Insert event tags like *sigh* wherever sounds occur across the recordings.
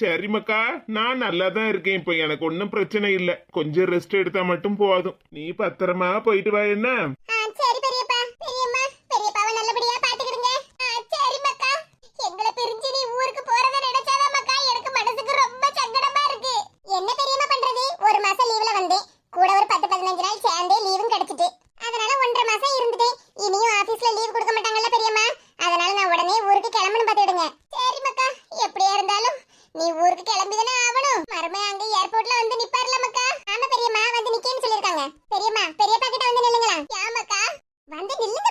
சரிம்மாக்கா நான் நல்லா தான் இருக்கேன். இப்போ எனக்கு ஒன்றும் பிரச்சனை இல்லை. கொஞ்சம் ரெஸ்ட் எடுத்தா மட்டும் போதும். நீ பத்திரமா போயிட்டு வா என்ன ஆ, சரி பெரியப்பா பெரியம்மா பெரியப்பாவை நல்லபடியா பாத்துக்கிடுங்க ஆ, சரி மக்கா எங்களை பிரிஞ்சு நீ ஊருக்கு போறத நினைச்சாதான் மக்கா எனக்கு மனசுக்கு ரொம்ப சங்கடமா இருக்கு என்ன பெரியம்மா பண்றது ஒரு மாசம் லீவ்ல வந்தேன் கூட ஒரு பத்து பதினஞ்சு நாள் சேர்ந்தே லீவும் கிடைச்சிட்டு அதனால ஒன்றரை மாசம் இருந்துட்டேன் இனியும் ஆபீஸ்ல லீவ் கொடுக்க மாட்டாங்கல்ல பெரியம்மா அதனால நான் உடனே ஊருக்கு கிளம்பணும் பாத்துடுங்க சரி மக்கா எப்படியா இருந்தாலும் நீ ஊருக்கு கிளம்பிதானே ஆகணும் மறுமை அங்க ஏர்போர்ட்ல வந்து நிப்பார்ல மக்கா ஆமா பெரியம்மா வந்து நிக்கேன்னு சொல்லிருக்காங்க பெரியம்மா பெரியப்பா கிட்ட வந்து நில்லுங்களா யாமக்கா வந்து நில்லுங்க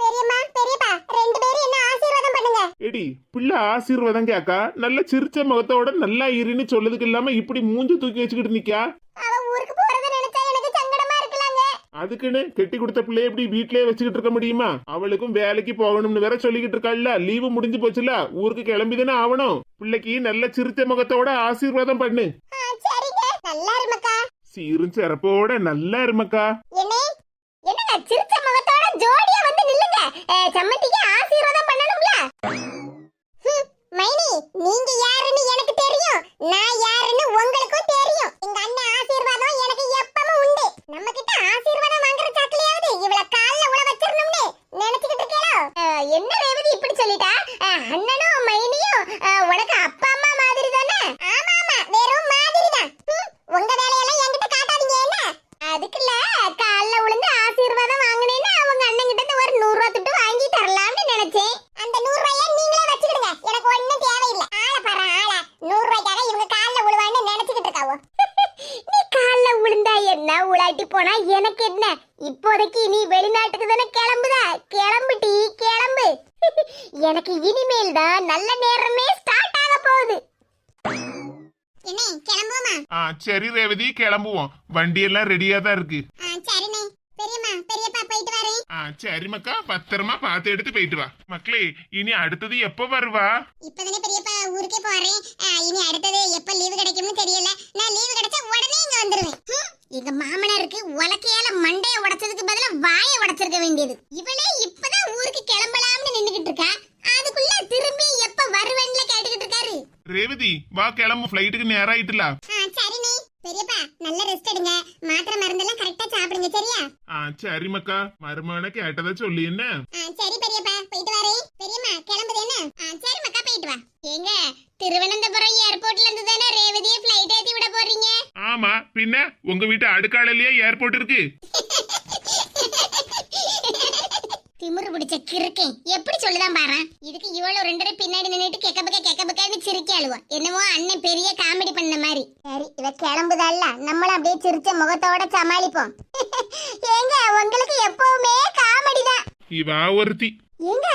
பெரியம்மா பெரியப்பா ரெண்டு பேரும் என்ன ஆசீர்வாதம் பண்ணுங்க. எடி பிள்ளை ஆசீர்வாதம் கேக்கா? நல்ல சிரிச்ச முகத்தோட நல்லா இருன்னு சொல்லதுக்கு இல்லாம இப்படி மூஞ்சி தூக்கி வச்சுக்கிட்டு நிக்கா அவ ஊருக்கு போறத நினைச்சா எனக்கு சங்கடமா இருக்கலாங்க. அதுக்குன்னு கெட்டி கொடுத்த பிள்ளைய இப்படி வீட்லயே வச்சுக்கிட்டு இருக்க முடியுமா? அவளுக்கும் வேலைக்கு போகணும்னு வேற சொல்லிக்கிட்டு இருக்காள்ல லீவு முடிஞ்சு போச்சுல ஊருக்கு கிளம்பிதானே ஆகணும் பிள்ளைக்கு நல்ல சிரிச்ச முகத்தோட ஆசீர்வாதம் பண்ணு. ஆ, சரிங்க. நல்லா இருமக்கா. சீரும் சிறப்போட நல்லா இருமக்கா என்னே என்னங்க சிரிச்ச முகத்தோட ஜோடியா வந்து நில்லுங்க அஹ், சம்மந்திக்கு ஆசீர்வாதம் பண்ணணும்ல? ஹம், மைனி நீங்க யாருன்னு எனக்கு தெரியும். நான் யாருன்னு உங்களுக்கும் தெரியும். எங்க அண்ணன் ஆசீர்வாதம் எனக்கு எப்பவும் உண்டு. நம்ம கிட்ட ஆசீர்வாதம் வாங்குற சாக்கிலையாவது இவள கால்ல உள வச்சிரணும்னு நினைச்சுக்கிட்டு இருக்கேளோ அஹ், என்ன ரேவதி இப்படி சொல்லிட்டா அஹ், அண்ணனும் மைனியும் அஹ், உனக்கு அப்பா அம்மா மாதிரி தானே ஆமா ஆமா வெறும் மாதிரி தான் உங்க வேலையெல்லாம் என்கிட்ட காட்டாதீங்க என்ன அதுக்குள்ள கால்ல விழுந்து ஆசீர்வாதம் வாங்கினேன்னா அவங்க அண்ணன் கிட்ட இருந்து ஒரு நூறு ரூபா துட்டு வாங்கி தரலாம்னு நினைச்சேன் அந்த நூறு ரூபாய நீங்களே வச்சுக்கிடுங்க எனக்கு ஒண்ணும் தேவையில்லை ஆளை பாரு ஆளை நூறு ரூபாய்க்காக இவங்க கால்ல விழுவான்னு நினைச்சுக்கிட்டு இருக்காவோ நீ கால்ல விழுந்தா என்ன உலாட்டி போனா எனக்கு என்ன இப்போதைக்கு நீ வெளிநாட்டுக்கு தானே கிளம்புதா கிளம்புடி கிளம்பு எனக்கு இனிமேல் தான் நல்ல நேரமே ஸ்டார்ட் ஆக போகுது என்ன கிளம்புவோமா ஆ சரி ரேவதி கிளம்புவோம். வண்டி எல்லாம் ரெடியா தான் இருக்கு சரிண்ணே. பெரியம்மா பெரியப்பா போயிட்டு வரேன். ஆ சரி மக்கா. பத்திரமா பார்த்து எடுத்து போயிட்டு வா. மக்களே இனி அடுத்தது எப்ப வருவா? இப்பதானே பெரியப்பா ஊருக்கே போறேன். இனி அடுத்தது எப்ப லீவு கிடைக்கும்னு தெரியல. நான் லீவு கிடைச்சா உடனே இங்க வந்துருவேன். எங்க மாமனாருக்கு உலக்கையால மண்டைய உடைச்சதுக்கு பதிலா வாயை உடைச்சிருக்க வேண்டியது. இவளே இப்பதான் ஊருக்கு கிளம்பலாம்னு நின்னுகிட்டு இருக்கா. அதுக்குள்ள திரும்பி எப்ப வருவேன்ல கேட்டுக்கிட்டு இருக்காரு. ரேவதி வா கிளம்பு. ஃபிளைட்டுக்கு நேரம் ஆயிட்டுல சரிண்ணே பெரியப்பா நல்ல ரெஸ்ட் எடுங்க. மாத்திரை மருந்தெல்லாம் கரெக்டா சாப்பிடுங்க சரியா? ஆ சரி மக்கா. மருமகனை கேட்டதை சொல்லி என்ன? சரி பெரியப்பா போயிட்டு வரேன் பெரியம்மா கிளம்புது என்ன? ஆ, சரி மக்கா போயிட்டு வா. ஏங்க திருவனந்தபுரம் ஏர்போர்ட்ல இருந்து தானே ரேவதியை ஃப்ளைட் ஏத்தி விட போறீங்க? ஆமா பின்ன உங்க வீட்டு அடுக்காலையிலேயே ஏர்போர்ட் இருக்கு. *laughs* திமிரு பிடிச்ச கிறுக்கேன். எப்படி சொல்லுதான் பாரு? இதுக்கு இவ்வளவு ரெண்டு பின்னாடி நின்னுட்டு கெக்க பக்க கெக்க பக்கன்னு சிரிக்க அழுவா. என்னமோ அண்ணன் பெரிய காமெடி பண்ண மாதிரி. சரி இவ கிளம்புதல்ல நம்மளும் அப்படியே சிரிச்ச முகத்தோட சமாளிப்போம். *laughs* ஏங்க உங்களுக்கு எப்பவுமே காமெடி தான். இவா ஒருத்தி. ஏங்க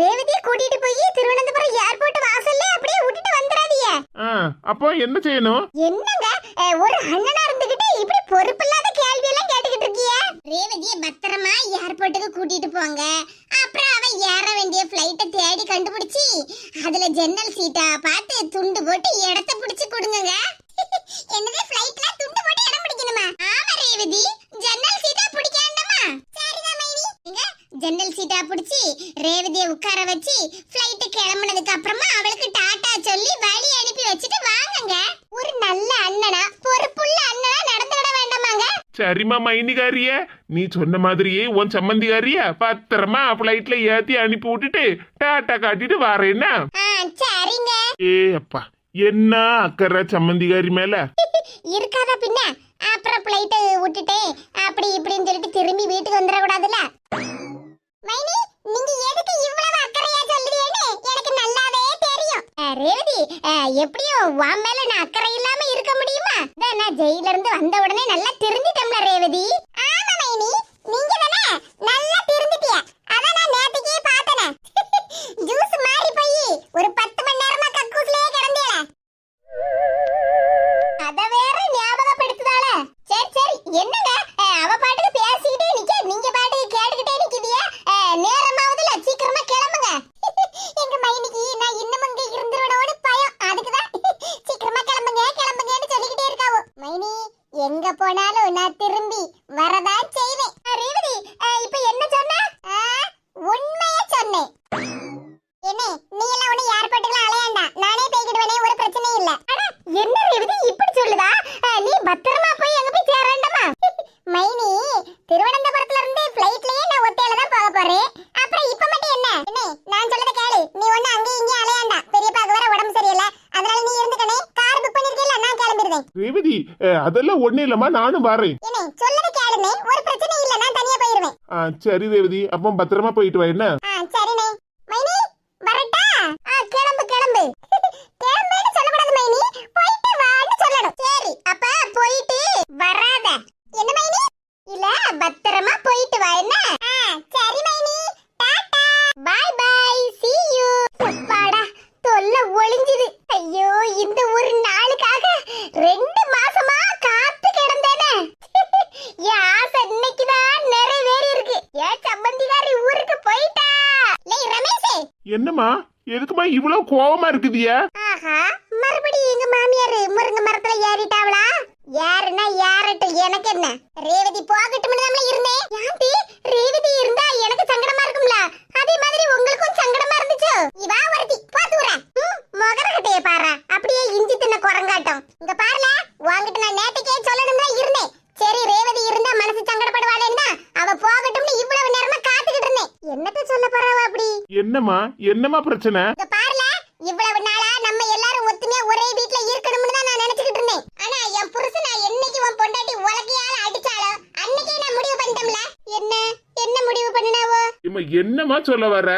ரேவதியை கூட்டிட்டு போய் திருவனந்தபுரம் ஏர்போர்ட் வாசல்ல அப்படியே விட்டுட்டு வந்துடாதீங்க அப்போ என்ன செய்யணும்? என்னங்க ஒரு அண்ணனா இருந்துகிட்டு இப்படி பொறுப்பில்லாத கேள்வி எல்லாம் கேட்டுக்கிட்டு இருக்கிய? ரேவதிய பத்திரமா ஏர்போர்ட்டுக்கு கூட்டிட்டு போங்க. அப்புறம் அவ ஏற வேண்டிய ஃப்ளைட்டை தேடி கண்டுபிடிச்சி அதுல ஜன்னல் சீட்டா பார்த்து துண்டு போட்டு இடத்த பிடிச்சி கொடுங்க *laughs* என்னது ஃப்ளைட்ல துண்டு போட்டு இடம் பிடிக்கணுமா? ஆமா ரேவதி. ஜன்னல் சீட்டா பிடிக்காண்டமா சரிதான் மைனி. எங்க? ஜன்னல் சீட்டா பிடிச்சி ரேவதிய உட்கார வச்சு ஃப்ளைட் கிளம்புனதுக்கு அப்புறமா அவளுக்கு டாட்டா சொல்லி வழி அனுப்பி வச்சுட்டு வாங்குங்க. ஒரு நல்ல அண்ணனா பொறுப்புள்ள அண்ணனா நடந்துட வேண்டாமாங்க. சரிம்மா மைனிகாரியே. நீ சொன்ன மாதிரியே உன் சம்மந்திகாரிய பத்திரமா ஃபிளைட்ல ஏத்தி அனுப்பி விட்டுட்டு டாட்டா காட்டிட்டு வாரேன்னா? சரிங்க. ஏ அப்பா என்ன அக்கறை சம்மந்திகாரி மேல? *laughs* இருக்காதா பின்ன. அப்புறம் பிளைட்டை விட்டுட்டு அப்படி இப்படின்னு சொல்லிட்டு திரும்பி வீட்டுக்கு வந்துட கூடாதுல்ல மைனி நீங்க எதுக்கு இவ்வளவு அக்கறையா சொல்றீங்கன்னு எனக்கு நல்லாவே தெரியும். ரேவதி எப்படியும் உன் மேல நான் அக்கறை இல்லாம இருக்க முடியுமா? நான் ஜெயில இருந்து வந்த உடனே நல்லா திருந்திட்டோம்ல ரேவதி ஆமா மைனி நீங்க தானே நல்லா அதெல்லாம் ஒண்ணு இல்லம்மா நானும் வரேன். சரி ரேவதி அப்போ பத்திரமா போயிட்டு வா என்ன ஆ சரிண்ணே மைனி வரட்டா ஆ கிளம்பு கிளம்பு கிளம்புன்னு சொல்லக்கூடாது மைனி போயிட்டு வான்னு சொல்லணும் சரி அப்ப போயிட்டு வராத என்ன மைனி இல்ல பத்திரமா போயிட்டு வா என்ன ஆ சரி மைனி tata bye bye see you அப்பாடா தொல்லை ஒளிஞ்சுது ஐயோ இந்த ஒரு நாளுக்காக ரெண்டு மாசமா காத்து கிடந்தேனே என் ஆசை இன்னைக்குதான் நிறைவேறி இருக்கு ஏன் சம்பந்திகாரி ஊருக்கு போயிட்டா லே ரமேஷ் என்னம்மா எதுக்குமா இவ்வளவு ஆஹா மறுபடியும் எங்க மாமியார் முருங்க மரத்துல ஏறிட்டாவளா? யாருன்னா யாரட்டும் எனக்கு என்ன? ரேவதி போகட்டும் நம்மள இருந்தேன் யாண்டி? ரேவதி இருந்தா எனக்கு சங்கடமா இருக்கும்ல. அதே மாதிரி உங்களுக்கும் சங்கடமா இருந்துச்சு? இவா ஒருத்தி பாத்துறா மொகர கட்டைய பாரு. அப்படியே இஞ்சி தின்ன குரங்காட்டம். இங்க பாருல வாங்கிட்டு நான் நேத்துக்கே சொல்லணும் தான் இருந்தேன். சரி ரேவதி இருந்தா மனசு சங்கடப்படுவாளேன்னா அவ போகட்டும்னு இவ்வளவு நேரமா காத்துக்கிட்டு இருந்தேன். என்னத்த சொல்ல போறாவ அப்படி? என்னம்மா என்னம்மா பிரச்சனை இங்க பாருல இவ்வளவு நாளா நம்ம எல்லாரும் ஒத்துமையா ஒரே வீட்ல இருக்கணும்னு தான் நான் நினைச்சுக்கிட்டு இருந்தேன் ஆனா என் புருஷன் நான் என்னைக்கு உன் பொண்டாட்டி உலகையால அடிச்சாலோ அன்னைக்கே நான் முடிவு பண்ணிட்டோம்ல என்ன என்ன முடிவு என்னம்மா சொல்ல வர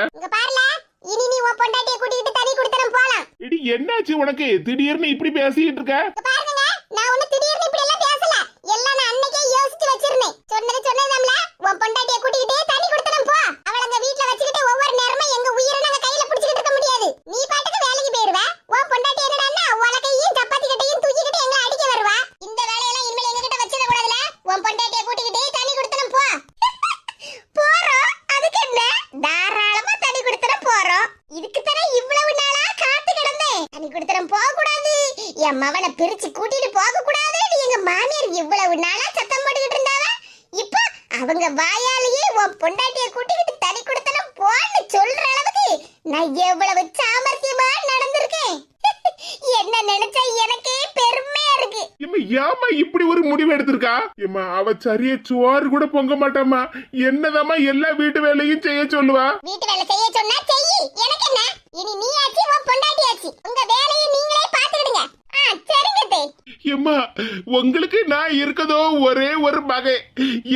இனி நீ உன் பொண்டாட்டிய கூட்டிட்டு தனி குடுத்தனம் போலாம். இடி என்னாச்சு உனக்கு? திடீர்னு இப்படி பேசிட்டு இருக்க இங்க பாருங்க நான் ஒண்ணு திடீர்னு இப்படி எல்லாம் பேசல எல்லாம் நான் அன்னைக்கே யோசிச்சு வச்சிருந்தேன் சொன்னது சொன்னதாம்ல உன் பொண்டாட்டிய கூட்டிட்டு தனி குடுத்தனம் போ அவள அங்க வீட்ல வச்சுக்கிட்டு ஒவ்வொரு நேரமும் எங்க உயிரை நாங்க கையில பிடிச்சிட்டு இருக்க முடியாது நீ பாட்டுக்கு வேலைக்கு போயிருவ உன் பொண்டாட்டி என்னடான்னா உலகையும் சப்பாத்தி கட்டையும் தூக்கிக்கிட்டு எங்களை அடிக்க வருவா இந்த வேலையெல்லாம் இனிமேல் எங்க கிட்ட வச்சிட கூடாதுல உன் பொண்டாட்டிய கூட்டிக்கிட்டு தனி குடுத்தனம் போ போறோம் அதுக்கு என்ன தாராளமா தனி குடுத்தனம் போறோம் இதுக்கு தானே இவ்வளவு நாளா காத்து கிடந்தேன் தனி குடுத்தனம் போக கூடாது என் மவனை பிரிச்சு கூட்டிட்டு போக கூடாதுன்னு எங்க மாமியார் இவ்வளவு நாளா சத்தம் போட்டுக்கிட்டு இருந்தாவ இப்ப அவங்க வாயாலேயே உன் பொண்டாட்டிய கூட்டிக்கிட்டு தனி குடுத்தனம் போன்னு சொல்ற அளவுக்கு நான் எவ்வளவு சாமர்த்தியமா நடந்திருக்கேன் என்ன நினைச்சா எனக்கே பெருமையா இருக்கு இம்மா ஏமா இப்படி ஒரு முடிவு எடுத்திருக்கா? இம்மா அவ சரியா சோறு கூட பொங்க மாட்டாம்மா. என்னதாம்மா எல்லா வீட்டு வேலையும் செய்ய சொல்லுவா? வீட்டு வேலை செய்ய சொன்னா செய்யி. எனக்கு என்ன? இனி நீ ஆச்சு உன் பொண்டாட்டி ஆச்சு உங்க வேலையை நீங்களே பாத்துக்கிடுங்க எம்மா உங்களுக்கு நான் இருக்கதோ ஒரே ஒரு மகன்.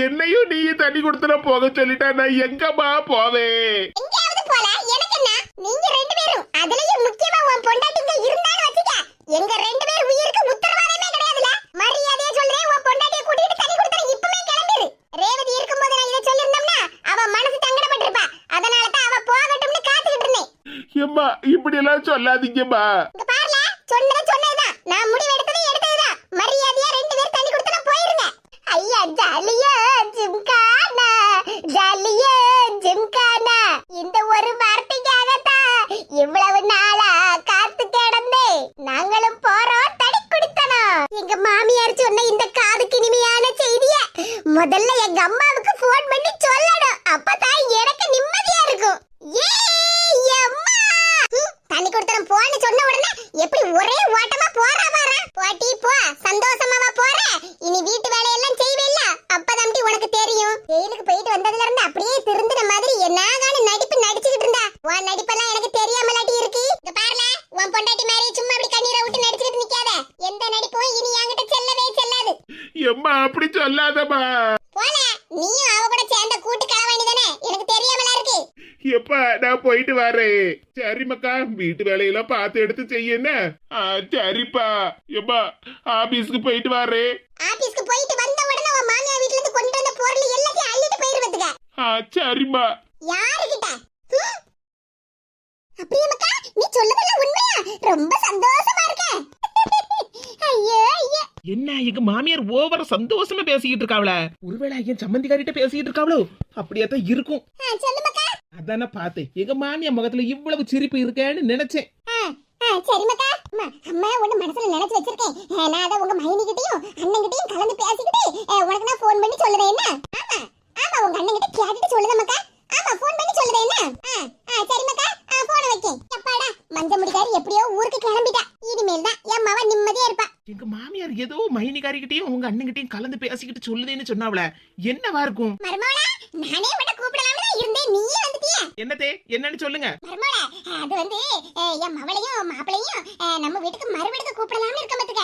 என்னையும் நீ தண்ணி கொடுத்தன போக சொல்லிட்டா நான் எங்கம்மா போவேன்? எங்கேயாவது போல எனக்கு என்ன? நீங்க ரெண்டு பேரும். அதுலயும் முக்கியமா உன் பொண்டாட்டிங்க இருந்தான்னு வச்சுக்க. எங்க ரெண்டு பேர் உயிருக்கு உத்தரவாதமே மரியாதையா சொல்றேன் உன் பொண்டாட்டிய கூட்டிட்டு தனி கொடுத்தன இப்பவே கிளம்பிடு ரேவதி இருக்கும்போது நான் இதை சொல்லிருந்தோம்னா அவ மனசு சங்கடப்பட்டிருப்பா. அதனால தான் அவ போகட்டும்னு காத்துக்கிட்டு இருந்தேன். எம்மா இப்படி எல்லாம் சொல்லாதீங்கம்மா. இங்க பாருல சொன்னது சொன்னதுதான். நான் முடிவு எடுத்தது எடுத்ததுதான். மரியாதையா ரெண்டு பேர் தண்ணி கொடுத்தன போயிருங்க ஐயா ஜாலியா ஜிம்கானா ஜாலியா ஜிம்கானா இந்த ஒரு வார்த்தைக்காகத்தான் இவ்வளவு நாளா காத்து கிடந்தே நாங்களும் போறோம் தடி குடித்தனம் எங்க மாமியார் சொன்ன இந்த காதுக்கு இனிமையான செய்திய முதல்ல எங்க அம்மா போன் பண்ணி சொல்லணும் அப்பதான் எனக்கு நிம்மதியா இருக்கும் ஏய் அம்மா ஹம், தண்ணி கொடுத்தனம் போன்னு சொன்ன உடனே எப்படி ஒரே ஓட்டமா போறா பாரு போட்டி போ சந்தோஷமாவா போற இனி வீட்டு வேலையெல்லாம் செய்வேல்ல அப்பதான்டி உனக்கு தெரியும் ஜெயிலுக்கு போயிட்டு வந்ததுல இருந்து அப்படியே திருந்தின மாதிரி என்னாகான நடிப்பு நடிச்சுக்கிட்டு இருந்தா உன் நடிப்பெல்லாம் எனக்கு தெரியாமலாட்டி இருக்கு இங்க பாருல உன் பொண்டாட்டி மாதிரி சும்மா அப்படி கண்ணீரை விட்டு நடிச்சுக்கிட்டு நிக்காத எந்த நடிப்பும் இனி என்கிட்ட செல்லவே செல்லாது எம்மா அப்படி சொல்லாதம்மா. போல நீயும் அவ கூட சேர்ந்த கூட்டு கள வேண்டியதானே? எனக்கு தெரியாமலா இருக்கு. எப்பா நான் போயிட்டு வரேன். சரி மக்கா வீட்டு வேலையெல்லாம் பார்த்து எடுத்து செய்ய என்ன? ஆ, சரிப்பா. எப்பா ஆபீஸ்க்கு போயிட்டு வரேன். ஆபீஸ்க்கு போயிட்டு வந்த உடனே உன் மாமியார் வீட்ல இருந்து கொண்டு வந்த பொருள் எல்லாத்தையும் அள்ளிட்டு போயிருவதுங்க ஆ சரிம்மா. யாருகிட்ட? அப்படியே மக்கா நீ சொல்லதெல்லாம் உண்மையா? ரொம்ப சந்தோஷமா இருக்கேன் என்ன எங்க மாமியார் ஓவர சந்தோஷமா பேசிக்கிட்டு இருக்காவல ஒருவேளை என் சம்மந்திக்காரிட்ட பேசிக்கிட்டு இருக்காவளோ? அப்படியே தான் இருக்கும் அதானே பார்த்தேன். எங்க மாமியார் முகத்துல இவ்வளவு சிரிப்பு இருக்கேன்னு நினைச்சேன். ஆ, ஆ, சரி மக்கா அம்மா ஒண்ணு மனசுல நினைச்சு வச்சிருக்கேன். நான் அதை உங்க மைனிகிட்டயும் அண்ணன்கிட்டயும் கலந்து பேசிக்கிட்டு ஆ, உனக்கு நான் ஃபோன் பண்ணி சொல்லுறேன் என்ன ஆமா ஆமா உங்க அண்ணன் கிட்ட கேட்டுட்டு சொல்லுதேன் மக்கா ஆமா ஃபோன் பண்ணி சொல்லுறேன் என்ன ஆ, ஆ, சரி மக்கா ஆ, போனை வைக்கேன் எப்பாடா மஞ்ச முடிக்காரி எப்படியோ ஊருக்கு கிளம்பிட்டா இனிமேல் தான் என் மவன் நிம்மதியா இருப்பா எங்க மாமியார் ஏதோ மைனி சம்மந்திக்காரிக்கிட்டையும் உங்க அண்ணன்கிட்டயும் கலந்து பேசிக்கிட்டு சொல்லுதேன்னு சொன்னாவல என்னவா இருக்கும்? மருமோளா நானே உன்னை கூப்பிடலாம்னு இருந்தேன். நீயே வந்துட்டியே. என்னதே என்னன்னு சொல்லுங்க. மருமோளா அது வந்து அஹ், என் மவளையும் மாப்பிளையும் அஹ், நம்ம வீட்டுக்கு மறுவீடுக்கு கூப்பிடலாம்னு இருக்க பத்துக்க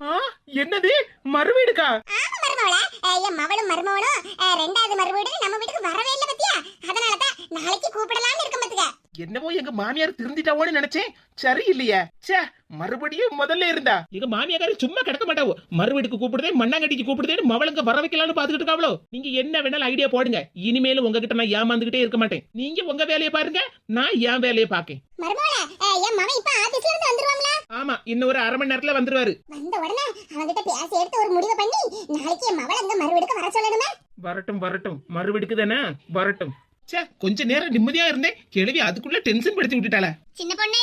ஆ, என்னது மறுவீடுக்கா ஆமா மருமோளா அஹ், என் மவளும் மருமவனும் அஹ், ரெண்டாவது மறுவீடு நம்ம வீட்டுக்கு வரவே இல்லை பத்தியா அதனால தான் நாளைக்கு கூப்பிடலாம்னு இருக்க பத்துக்க என்னவோ எங்க மாமியார் திருந்திட்டாவோன்னு நினைச்சேன். சரி இல்லையா ச்சே மறுபடியும் முதல்ல இருந்தா. எங்க மாமியாரு சும்மா கிடக்க மாட்டாவோ? மறுவீடுக்கு கூப்பிடுதே மண்ணாங்கட்டிக்கு கூப்பிடுதேன்னு மவளுங்க வர வைக்கலாம்னு பாத்துக்கிட்டு இருக்காவளோ? நீங்க என்ன வேணாலும் ஐடியா போடுங்க. இனிமேலும் உங்ககிட்ட நான் ஏமாந்துகிட்டே இருக்க மாட்டேன். நீங்க உங்க வேலையை பாருங்க நான் என் வேலையை பாக்கேன் ஆமா இன்னும் ஒரு அரை மணி நேரத்துல வந்துருவாரு. வந்த உடனே அவன்கிட்ட பேசி எடுத்து ஒரு முடிவு பண்ணி நாளைக்கு மவளை அங்க மறுவீடுக்கு வர சொல்லணுமே? வரட்டும் வரட்டும். மறுவீடுக்கு தானே? வரட்டும். ச்சே கொஞ்ச நேரம் நிம்மதியா இருந்தேன் கிழவி அதுக்குள்ள டென்ஷன் படுத்தி விட்டுட்டாள. சின்ன பொண்ணு.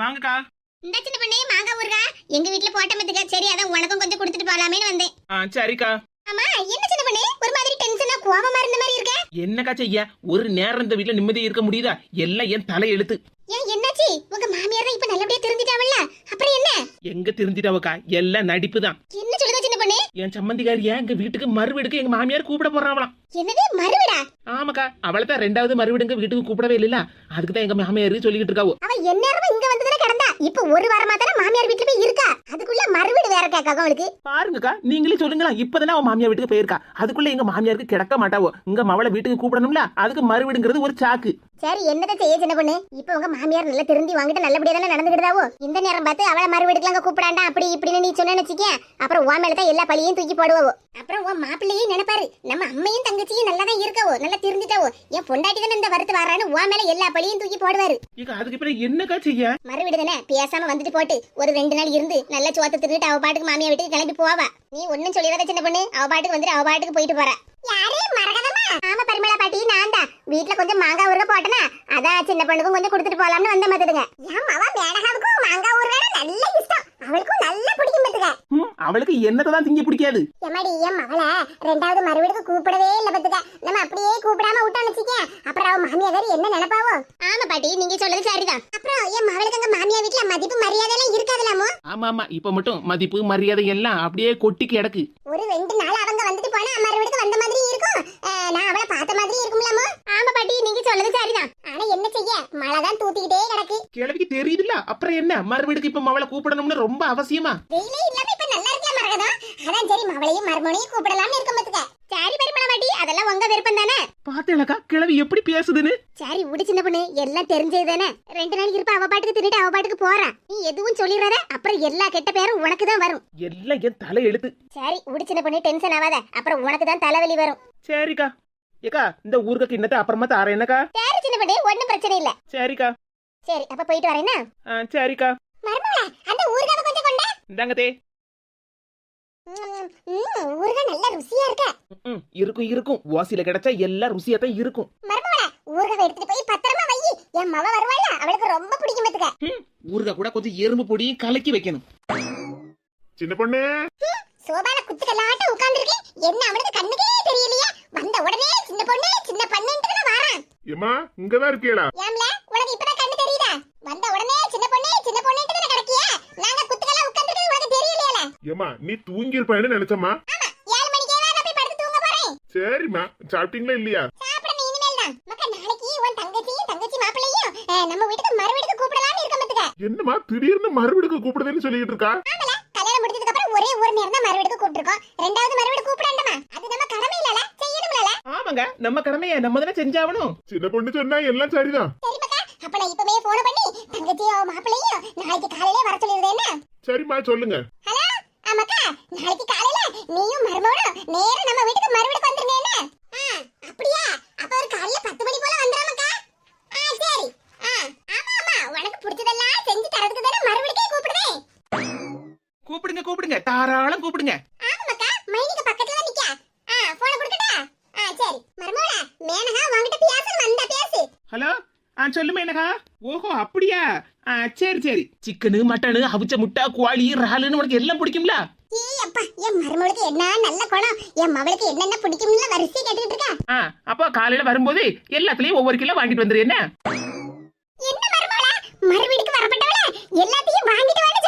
வாங்கக்கா. இந்த சின்ன பொண்ணே மாங்காய் ஊறுகா. எங்க வீட்ல போட்ட மத்துக்க சரி அதான் உனக்கும் கொஞ்சம் கொடுத்துட்டு போலாமேன்னு வந்தேன். ஆ சரிக்கா. ஆமா என்ன சின்ன பொண்ணே? ஒரு மாதிரி டென்ஷனா கோவமா இருந்த மாதிரி இருக்க. என்னக்கா செய்ய? ஒரு நேரம் இந்த வீட்டுல நிம்மதியா இருக்க முடியுதா? எல்லாம் என் தலை எழுத்து ஏன் என்னாச்சு? உங்க மாமியார் தான் இப்ப நல்லபடியா திருந்திட்டாவல்ல அப்புறம் என்ன? எங்க திருந்திட்டாவக்கா எல்லாம் நடிப்பு தான் என்ன சொல்லுதா சின்ன பொண்ணு? என் சம்மந்திக்காரியா எங்க வீட்டுக்கு மறுவீடுக்கு எங்க மாமியார் கூப்பிட போறாங்களாம்? என்னது மறுவிடா? ஆமாக்கா அவளை தான் ரெண்டாவது மறுவீடுங்க வீட்டுக்கு கூப்பிடவே இல்லைல்ல. அதுக்கு தான் எங்க மாமியார் சொல்லிக்கிட்டு இருக்காவோ. அவ எந்நேரமும் இங்க வந்து தானே கிடந்தா? இப்ப ஒரு வாரமா தானே மாமியார் வீட்டுல போய் இருக்கா? அதுக்குள்ள மறுவீடு வேற கேட்காக அவளுக்கு. பாருங்கக்கா நீங்களே சொல்லுங்களா இப்பதானே அவன் மாமியார் வீட்டுக்கு போயிருக்கா. அதுக்குள்ள எங்க மாமியாருக்கு கிடக்க மாட்டாவோ. இங்க மவளை வீட்டுக்கு கூப்பிடணும்ல அதுக்கு மறுவீடுங்கிறது ஒரு சாக்கு. சரி என்னதை செய்ய சின்ன பொண்ணு? இப்ப உங்க மாமியார் நல்லா திருந்தி வாங்கிட்டு நல்லபடியா தானே நடந்துக்கிட்டாவோ இந்த நேரம் பார்த்து அவளை மறுவீடுக்கு அங்க கூப்பிடாண்டா அப்படி இப்படின்னு நீ சொன்ன வச்சுக்க அப்புறம் உன் மேல தான் எல்லா பழியையும் தூக்கி போடுவாவோ. அப்புறம் உன் மாப்பிள்ளையும் நினைப்பாரு. நம்ம அம்மையும் தங்கச்சியும் நல்லா தான் இருக்கவோ? நல்லா திருந்திட்டாவோ? என் பொண்டாட்டி தானே இந்த வருத்து வரான்னு உன் மேல எல்லா பழியும் தூக்கி போடுவாரு. இங்க அதுக்கு பிறகு என்னக்கா செய்ய? மறுவீடு தானே பேசாம வந்துட்டு போட்டு ஒரு ரெண்டு நாள் இருந்து நல்ல சோத்த திருட்டு அவ பாட்டுக்கு மாமியா வீட்டுக்கு கிளம்பி போவா. நீ ஒன்னும் சொல்லிடாத சின்ன பொண்ணு. அவ பாட்டுக்கு வந்துட்டு அவ பாட்டுக்கு போயிட்டு போறா. யாரு? மரகதமா ஆமா பரிமளா பாட்டி நான் தான். வீட்ல கொஞ்சம் மாங்காய் ஊறுக போட்டனா அதான் சின்ன பொண்ணுக்கும் கொஞ்சம் கொடுத்துட்டு போலாம்னு வந்த மதுடுங்க என் மவ மேனகாவுக்கும் மாங்காய் ஊறுக நல்ல இஷ்டம். அவளுக்கும் நல்லா பிடிக்கும் பத்துக்க அவளுக்கு என்னத்தை தான் திங்க பிடிக்காது. எம்மாடி என் மவளை ரெண்டாவது மறுவீடுக்கு கூப்பிடவே இல்ல பத்துக்க நம்ம அப்படியே கூப்பிடாம விட்டோம்னு வச்சுக்க அப்புறம் அவ மாமியார் என்ன நினைப்பாவோ? ஆமா பாட்டி நீங்க சொல்றது சரிதான். அப்புறம் என் மவளுக்கு அங்க மாமியா வீட்ல மதிப்பு மரியாதை எல்லாம் இருக்காதுலாமோ? ஆமா ஆமா இப்ப மட்டும் மதிப்பு மரியாதை எல்லாம் அப்படியே கொட்டி கிடக்கு. ஒரு ரெண்டு நாள் போனா மறுபடியும் வந்த மாதிரி இருக்கும். நான் அவளை பார்த்த மாதிரி இருக்கும்லாமோ ஆமா பாட்டி நீங்க சொல்றது சரிதான். ஆனா என்ன செய்ய? மழை தான் தூத்திக்கிட்டே கிடக்கு. கிழவிக்கு தெரியுதுல்ல? அப்புறம் என்ன? மறுவீடுக்கு இப்ப மவளை கூப்பிடணும்னு ரொம்ப அவசியமா? வெயிலே இல்லாம இப்ப நல்லா இருக்கலாம் மரகதம் அதான் சரி மவளையும் மருமனையும் கூப்பிடலாம்னு இருக்க பத்துக்க. சரி பரிமளா பாட்டி அதெல்லாம் உங்க விருப்பம் தானே? பாத்தேலக்கா கிழவி எப்படி பேசுதுன்னு? சரி விடு சின்ன பொண்ணு எல்லாம் தெரிஞ்சது தானே? ரெண்டு நாளைக்கு இருப்ப அவ பாட்டுக்கு தின்னுட்டு அவ பாட்டுக்கு போறா. நீ எதுவும் சொல்லிடுறாத அப்புறம் எல்லா கெட்ட பேரும் உனக்கு தான் வரும். எல்லாம் என் தலை எழுத்து. சரி விடு சின்ன பொண்ணு டென்ஷன் ஆகாத அப்புறம் உனக்கு தான் தலைவலி வரும். சரிக்கா. ஏக்கா இந்த ஊருக்கு கிண்ணத்தை அப்புறமா தாரேன் என்னக்கா? சரி சின்ன பொண்ணு ஒண்ணும் பிரச்சனை இல்ல. சரிக்கா. சரி அப்ப போயிட்டு வரேன்னா சரிக்கா. மருமகளா அந்த ஊறுகாவை கொஞ்சம் கொண்டா. இந்தாங்க தே. ஊறுகாய் நல்லா ருசியா இருக்க? ம், இருக்கும் இருக்கும். ஓசில கிடைச்சா எல்லாம் ருசியா தான் இருக்கும். மருமகளா ஊறுகாவை எடுத்துட்டு போய் பத்திரமா வை. என் மவ அவளுக்கு ரொம்ப பிடிக்கும் பத்துக்க. ம், ஊறுகாய் கூட கொஞ்சம் எறும்பு பொடியும் கலக்கி வைக்கணும். சின்ன பொண்ணு. சோபால குத்துக்கல்லாட்ட உட்கார்ந்துருக்கேன் என்ன அவனுக்கு கண்ணுக்கே தெரியலையே. வந்த உடனே சின்ன பொண்ணு சின்ன பொண்ணுன்ட்டு தான் வாரான். ஏமா இங்கதான் இருக்கீங்களா ஏம்ல உனக்கு இப்பதான் கண்ணு தெரியுதா? வந்த உடனே சின்ன பொண்ணு சின்ன பொண்ணுன்ட்டு தானே கிடக்கிய? நாங்க குத்துக்கல்லா உட்கார்ந்துருக்கிறது உனக்கு தெரியலையால? ஏமா நீ தூங்கி இருப்பான்னு நினைச்சம்மா? ஆமா ஏழு மணிக்கே நான் போய் படுத்து தூங்க போறேன். சரிம்மா சாப்பிட்டீங்களா இல்லையா? சாப்பிடணும் இனிமேல் தான். மக்கா நாளைக்கு உன் தங்கச்சியும் தங்கச்சி மாப்பிள்ளையும் நம்ம வீட்டுக்கு மறுவீட்டுக்கு கூப்பிடலாம்னு இருக்க மத்துக்க என்னம்மா திடீர்னு மறுபடிக்கு கூப்பிடுதேன்னு சொல்லிட்டு இருக்கா? ஆமல கல்யாணம் முடிஞ்சதுக்கு அப்புறம் ஒரே ஒரு நேரம் தான் மறுவீட்டுக்கு கூப்பிட்டுருக்கோம். ரெண்டாவது மறுவீடு கூப்பிடாண்டமா அது நம்ம கடமை இல்லல. ஆமாங்க நம்ம கடமையை நம்ம தானே செஞ்சாகணும். சின்ன பொண்ணு சொன்னா எல்லாம் சரிதான். சரி மக்கா அப்ப நான் இப்பவே போன் பண்ணி தங்கச்சியும் மாப்பிள்ளையும் நாளைக்கு காலையிலே வர சொல்லிடுறேன் என்ன? சரிம்மா சொல்லுங்க. ஹலோ ஆமாக்கா நாளைக்கு காலையில நீயும் மருமகளும் நேரா நம்ம வீட்டுக்கு மறுவீடுக்கு வந்துருங்க அப்படியா? அப்ப ஒரு காலையில பத்து மணி போல வந்துடாமக்கா ஆ சரி. ஆ ஆமா ஆமா. உனக்கு பிடிச்சதெல்லாம் செஞ்சு தரதுக்கு தானே மறுவீடுக்கே கூப்பிடுவேன் கூப்பிடுங்க கூப்பிடுங்க. தாராளம் கூப்பிடுங்க. ஆமாக்கா மைனிக்கு பக்கத்துல தான் நிக்கா. ஆ போன் கொடுக்கட்டா? ஆ சரி. மருமகளா மேனகா வாங்கிட்ட பேசணும் வந்தா பேசு. ஹலோ? ஆ சொல்லுமா என்னக்கா ஓஹோ அப்படியா? ஆ சரி சரி. சிக்கனு மட்டனு அவிச்ச முட்டை கோழி இறாலுன்னு உனக்கு எல்லாம் பிடிக்கும்ல? ஏய் அப்பா என் மருமகளுக்கு என்ன நல்ல குணம்? என் மவளுக்கு என்னென்ன பிடிக்கும்ல வரிசை கேட்டுட்டு இருக்கா? ஆ அப்போ காலையில வரும்போது எல்லாத்துலயும் ஒவ்வொரு கிலோ வாங்கிட்டு வந்துரு என்ன? என்ன மருமகளா மறுவீடுக்கு வரப்பட்டவள எல்லாத்தையும் வாங்கிட்டு வான்னு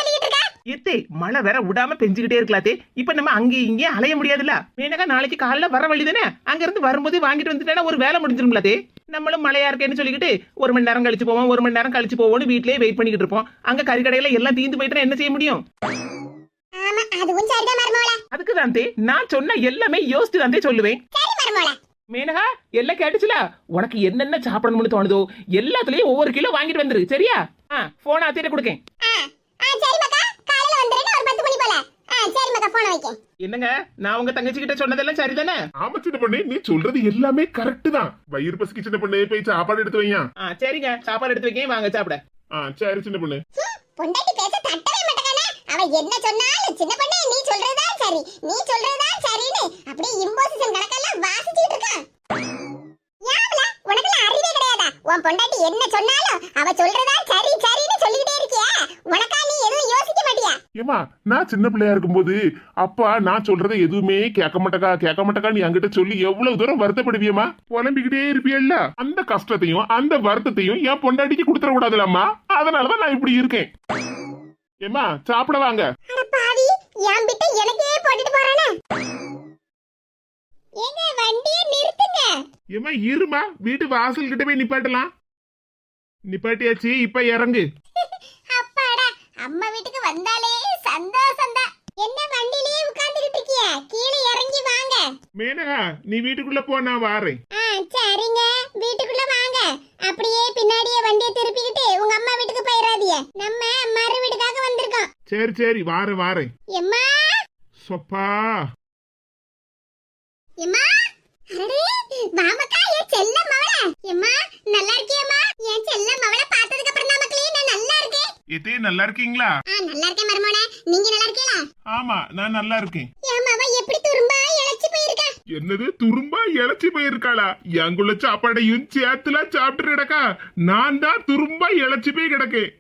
ஏத்தே மழை வேற விடாம பெஞ்சுக்கிட்டே இருக்கலாத்தே. இப்ப நம்ம அங்கேயும் இங்கேயும் அலைய முடியாதுல்ல? மேனகா நாளைக்கு காலைல வர வழி தானே? அங்க இருந்து வரும்போது வாங்கிட்டு வந்துட்டேன்னா ஒரு வேலை முடிஞ்சிரும்லதே நம்மளும் மழையா இருக்கேன்னு சொல்லிக்கிட்டு ஒரு மணி நேரம் கழிச்சு போவோம் ஒரு மணி நேரம் கழிச்சு போவோம்னு வீட்லயே வெயிட் பண்ணிக்கிட்டு இருப்போம். அங்க கறிக்கடையில எல்லாம் தீந்து போயிட்டு என்ன செய்ய முடியும்? அதுக்கு தான் நான் சொன்ன எல்லாமே யோசிச்சு தான் சொல்லுவேன். மேனகா எல்லாம் கேட்டுச்சுல? உனக்கு என்னென்ன சாப்பிடணும்னு தோணுதோ எல்லாத்துலயும் ஒவ்வொரு கிலோ வாங்கிட்டு வந்துரு சரியா? போன் அத்திட்ட கொடுக்கேன் ஆ ஆ சரி மக்கா காலையில வந்துறேன்னு ஒரு பத்து மணி போல போன என்னங்க? நான் உங்க தங்கச்சி கிட்ட சொன்னதெல்லாம் சரிதானே? ஆமா சின்ன பொண்ணு நீ சொல்றது எல்லாமே கரெக்ட் தான். வயிறு பசிக்கு சின்ன பொண்ணு போய் சாப்பாடு எடுத்து வையா. ஆ சரிங்க. சாப்பாடு எடுத்து வைக்கேன் வாங்க சாப்பிட. ஆ சரி சின்ன பொண்ணு. பொண்டாட்டி பேச தட்டவே மாட்டேங்கானே அவ என்ன சொன்னாலும் சின்ன பொண்ணே நீ சொல்றதுதான் சரி நீ சொல்றதுதான் சரின்னு அப்படியே இம்போசிஷன் கணக்கெல்லாம் வாசிச்சிட்டு இருக்கான் உன் பொண்டாட்டி என்ன சொன்னாலும் அவ சொல்றதா சரி சரின்னு சொல்லிக்கிட்டே இருக்கியா? உனக்கா நீ எதுவும் யோசிக்க மாட்டியா? ஏமா நான் சின்ன பிள்ளையா இருக்கும்போது அப்பா நான் சொல்றதை எதுவுமே கேட்க மாட்டக்கா கேட்க மாட்டக்கா நீ அங்கிட்ட சொல்லி எவ்வளவு தூரம் வருத்தப்படுவியம்மா? புலம்பிக்கிட்டே இருப்பியல்ல. அந்த கஷ்டத்தையும் அந்த வருத்தத்தையும் என் பொண்டாட்டிக்கு கொடுத்துட கூடாதுலம்மா அதனாலதான் நான் இப்படி இருக்கேன். ஏமா சாப்பிட வாங்க. எனக்கே போட்டுட்டு போறானே. ஏங்க வண்டியை நிறுத்துங்க. ஏமா இருமா வீட்டு வாசல் கிட்ட போய் நிப்பாட்டலாம். நிப்பாட்டியாச்சு இப்ப இறங்கு. *laughs* அப்பாடா அம்மா வீட்டுக்கு வந்தாலே சந்தோஷம் தான் என்ன வண்டியிலேயே உட்கார்ந்துகிட்டு இருக்கிய? கீழே இறங்கி வாங்க. மேனகா நீ வீட்டுக்குள்ள போ நான் வாரேன். ஆ சரிங்க. வீட்டுக்குள்ள வாங்க. அப்படியே பின்னாடியே வண்டியை திருப்பிக்கிட்டு உங்க அம்மா வீட்டுக்கு போயிடாதீங்க நம்ம மறு வீட்டுக்காக வந்திருக்கோம். சரி சரி. வாரேன் வாரேன். எம்மா? சொப்பா. எம்மா? அடடே வாமக்கா என் செல்ல மவள. எம்மா நல்லா இருக்கியம்மா? என் செல்ல மவள பார்த்ததுக்கு அப்புறம் தான் மக்களே நான் நல்லா இருக்கேன். எதே நல்லா இருக்கீங்களா? ஆ நல்லா இருக்கேன் மருமோனே. நீங்க நல்லா இருக்கீங்களா? ஆமா நான் நல்லா இருக்கேன். என் மவ எப்படி துரும்பா இழைச்சு போயிருக்கா? என்னது துரும்பா இழைச்சி போயிருக்காளா? எங்குள்ள சாப்பாடையும் சேர்த்துல சாப்பிட்டு கிடக்கா. நான் தான் துரும்பா இழைச்சி போய் கிடக்கேன்.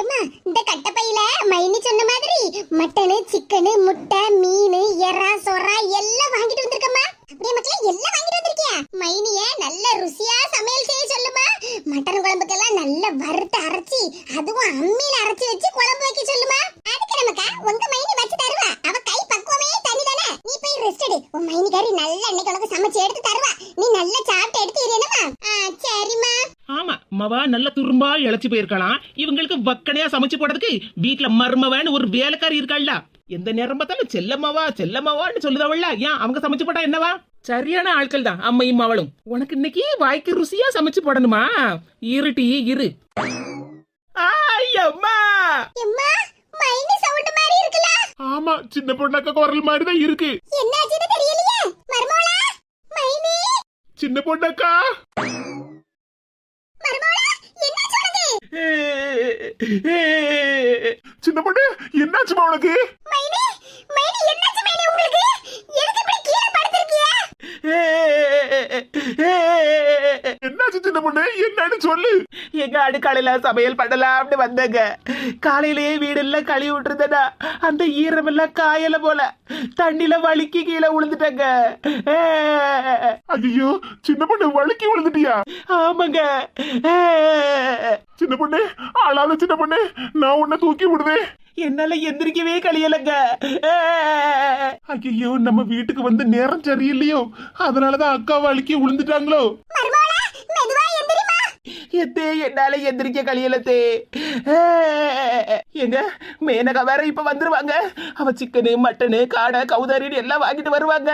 ஏம்மா இந்த கட்டப்பையில மைனி சொன்ன மாதிரி மட்டனு சிக்கனு முட்டை மீன் எறா சொறா எல்லாம் வாங்கிட்டு வந்திருக்கம்மா. அப்படியே மக்களே எல்லாம் வாங்கிட்டு வந்திருக்கியா? மைனிய நல்ல ருசியா சமையல் செய்ய சொல்லுமா. மட்டன் குழம்புக்கெல்லாம் நல்ல வறுத்து அரைச்சி அதுவும் அம்மியில அரைச்சி வச்சு குழம்பு வைக்க சொல்லுமா. அதுக்கு நமக்கா உங்க மைனி வச்சு தருவா. அவ கை பக்குவமே தனிதானே. நீ போய் ரெஸ்ட் எடு. உன் மைனி கறி நல்லா அன்னைக்கு உனக்கு சமைச்சு எடுத்து தருவா. நீ நல்லா சாப்பிட்டு எடுத்து என்னமா சரிம்மா. ஆமா மவா நல்ல துரும்பா இழைச்சி போயிருக்கலாம். வக்கனையா சமைச்சு போடுறதுக்கு வீட்டுல மருமவன்னு ஒரு வேலைக்காரி இருக்காள்ல. எந்த நேரம் பார்த்தாலும் செல்லம்மாவா செல்லம்மாவான்னு சொல்லுதாவல்ல ஏன் அவங்க சமைச்சு போட்டா என்னவா? சரியான ஆட்கள் தான் அம்மையும் அவளும். உனக்கு இன்னைக்கு வாய்க்கு ருசியா சமைச்சு போடணுமா? இருட்டி இரு. ஆமா சின்ன பொண்ணாக்க குரல் மாதிரி தான் இருக்கு. என்னாச்சுன்னு தெரியலையே. மர்மோளா மைனி! சின்ன பொண்ணாக்கா மர்மோளா என்னாச்சு உனக்கு சின்ன பொண்ணு என்னாச்சுமா உனக்கு? மைனி மைனி என்னாச்சு மைனி உங்களுக்கு? எதுக்கு இப்படி கீழே படுத்திருக்கீங்க? என்னாச்சு சின்ன பொண்ணு? என்னன்னு சொல்லு. எங்க அடுக்காலையில சமையல் பண்ணலாம்னு வந்தேங்க. காலையிலேயே வீடெல்லாம் கழுவி விட்டுருந்தேனா அந்த ஈரமெல்லாம் காயல போல தண்ணில வழுக்கி கீழே விழுந்துட்டேங்க ஐயோ சின்ன பொண்ணு வழுக்கி விழுந்துட்டியா ஆமாங்க. சின்ன பொண்ணு அழாத சின்ன பொண்ணு நான் உன்னை தூக்கி விடுவேன். என்னால எந்திரிக்கவே கழியலங்க. ஐயோ நம்ம வீட்டுக்கு வந்து நேரம் சரியில்லையோ? அதனாலதான் அக்கா வழுக்கி விழுந்துட்டாங்களோ எத்தே என்னால எந்திரிக்க கழியலத்தே. எங்க மேனகா வேற இப்ப வந்துருவாங்க. அவ சிக்கனு மட்டனு காடை கௌதாரின்னு எல்லாம் வாங்கிட்டு வருவாங்க.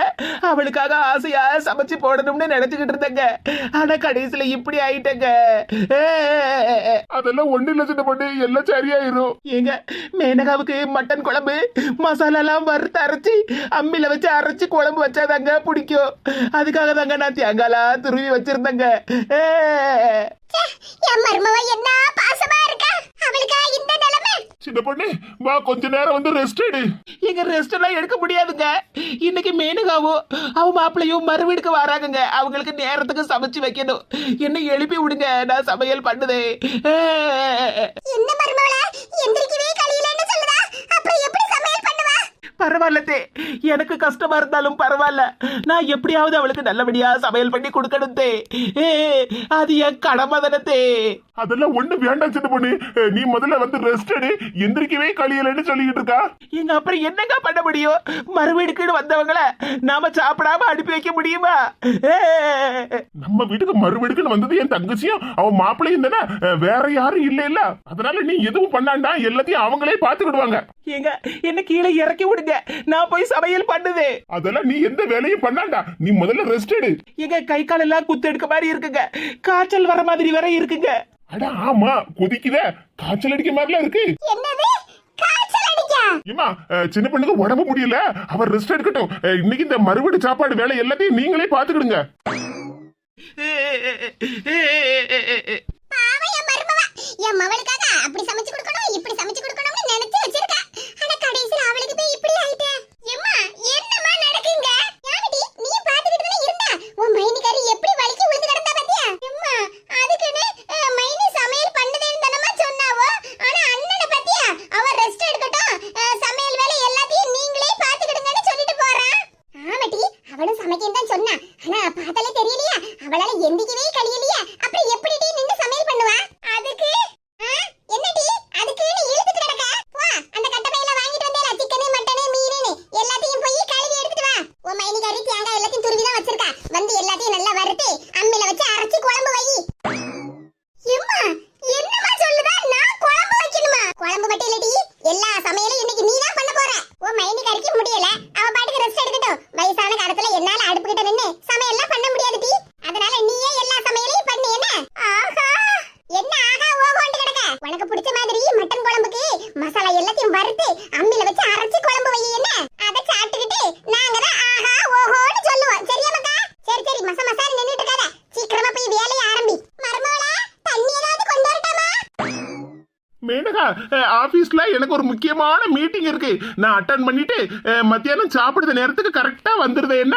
அவளுக்காக ஆசையா சமைச்சு போடணும்னு நினைச்சுக்கிட்டு இருந்தேங்க. ஆனா கடைசியில இப்படி ஆயிட்டேங்க. அதெல்லாம் ஒண்ணு இல்ல சின்ன பொண்ணு எல்லாம் சரியாயிரும். ஏங்க மேனகாவுக்கு மட்டன் குழம்பு மசாலாலாம் வறுத்து அரைச்சி அம்மில வச்சு அரைச்சி குழம்பு வச்சாதாங்க பிடிக்கும். அதுக்காக தாங்க நான் தேங்காய்லாம் துருவி வச்சிருந்தேங்க. என் மர்மவ என்ன பாசமா இருக்கா? அவளுக்கா இந்த நிலைமை? சின்ன பொண்ணு வா கொஞ்ச நேரம் வந்து ரெஸ்ட் எடு. எங்க ரெஸ்ட் எல்லாம் எடுக்க முடியாதுங்க. இன்னைக்கு மேனகாவும் அவ மாப்பிள்ளையும் மறுவீடுக்கு வராங்கங்க. அவங்களுக்கு நேரத்துக்கு சமைச்சு வைக்கணும். என்ன எழுப்பி விடுங்க நான் சமையல் பண்ணுதே என்ன மர்மவள எந்திரிக்கவே கழியலன்னு சொல்லுதா? பரவாயில்லத்தே. எனக்கு கஷ்டமா இருந்தாலும் பரவாயில்ல. நான் எப்படியாவது அவளுக்கு நல்லபடியா சமையல் பண்ணி கொடுக்கணும் தே. ஏ அது என் கடமை தானே அதெல்லாம் ஒண்ணு வேண்டாம் சின்ன பொண்ணு. நீ முதல்ல வந்து ரெஸ்ட் எடு. எந்திரிக்கவே கழியலன்னு சொல்லிக்கிட்டு இருக்கா? எங்க அப்புறம் என்னங்க பண்ண முடியும்? மறுவீடுக்குன்னு வந்தவங்கள நாம சாப்பிடாம அனுப்பி வைக்க முடியுமா? நம்ம வீட்டுக்கு மறுவீடுக்குன்னு வந்தது என் தங்கச்சியும் அவன் மாப்பிள்ளையும் தானே? வேற யாரும் இல்ல இல்ல அதனால நீ எதுவும் பண்ணாண்டா? எல்லாத்தையும் அவங்களே பாத்துக்கிடுவாங்க ஏங்க என்ன கீழே இறக்கி விடுங்க. நான் போய் சமையல் பண்ணுது. அதெல்லாம் நீ எந்த வேலையும் பண்ணாண்டா? நீ முதல்ல ரெஸ்ட் எடு. எங்க கை கால் எல்லாம் குத்து எடுக்க மாதிரி இருக்குங்க. காய்ச்சல் வர மாதிரி வேற இருக்குங்க. அட ஆமா கொதிக்குதே. காய்ச்சல் அடிக்க மாதிரிலாம் இருக்கு. என்னது? ஏமா சின்ன பொண்ணுக்கு உடம்பு முடியல. அவர் ரெஸ்ட் எடுக்கட்டும். இன்னைக்கு இந்த மறுவீடு சாப்பாடு வேலை எல்லாத்தையும் நீங்களே பாத்துக்கிடுங்க என் மருமவ. என் மவளுக்காக அப்படி சமைச்சு கொடுக்கணும் இப்படி சமைச்சு கொடுக்கணும்னு நினைச்சு வச்சிருக்கா ஆனா கடைசில அவளுக்கு போய் இப்படி ஆயிட்டே? எம்மா என்னம்மா நடக்குங்க? யாமிடி நீ பாத்துக்கிட்டு இருந்தா? உன் மைனிகாரி எப்படி வலிக்கு விழுந்து கிடந்தா பாத்தியா? எம்மா அதுக்குன்னு மைனி சமையல் பண்ணதே தானம்மா சொன்னாவோ ஆனா அண்ணனை பாத்தியா அவ ரெஸ்ட் எடுக்கட்டும் அஹ், சமையல் வேலை எல்லாத்தையும் நீங்களே பாத்துக்கிடுங்கன்னு சொல்லிட்டு போறான் ஆமாட்டி அவளும் சமைக்கன்னு தான் சொன்னா ஆனா பார்த்தாலே தெரியலையா அவளால எந்திக்கவே கழியலையா அப்புறம் எப்படி நின்னு சமையல் பண்ணுவா அதுக்கு ஆ, என்னடி அதுக்கு நீ இழுத்துட்டு கிடக்க போ அந்த கட்டப்பையில வாங்கிட்டு வந்தேல சிக்கன் மட்டன் மீன் எல்லாத்தையும் போய் கழுவி எடுத்துட்டு வா உன் மைனிகாரி தேங்காய் எல்லாத்தையும் துருவி தான் வச்சிருக்கா வந்து எல்லாத்தையும் நல்லா வறுத்து அம்மில வச்சு அரைச்சு குழம்பு வை எம்மா என்னம்மா சொல்லுதா நான் குழம்பு வைக்கணுமா குழம்பு மட்டும் இல்லடி எல்லா சமையலும் இன்னைக்கு நீ தான் பண்ண போற உன் மைனிகாரிக்கு முடியல அவ பாட்டுக்கு ரெஸ்ட் எடுக்கட்டும் வயசான காலத்துல என்னால அடுப்பு கிட்ட நின்னு சமையல்லாம் பண்ண முடியாது டி அதனால நீயே எல்லா சமையலையும் பண்ணு என்ன ஆஹா என்ன ஆகா ஓஹோன்னு கிடக்க உனக்கு பிடிச்ச மாதிரி மட்டன் குழம்புக்கு மசாலா எல்லாத்தையும் வறுத்து அம்மில வச்சு அரைச்சு குழம்பு வை என்ன? அத சாப்பிட்டுக்கிட்டு நாங்க தான் ஆஹா ஓஹோன்னு சொல்லுவோம். சரியா மக்கா? சரி சரி மச மசா நின்னுட்டு இருக்காத. சீக்கிரமா போய் வேலையை ஆரம்பி. மருமவளா தண்ணி ஏதாவது கொண்டு வரட்டாமா? மேனகா ஆபீஸ்ல எனக்கு ஒரு முக்கியமான மீட்டிங் இருக்கு. நான் அட்டன் பண்ணிட்டு மத்தியானம் சாப்பிடுற நேரத்துக்கு கரெக்டா வந்துருது என்ன?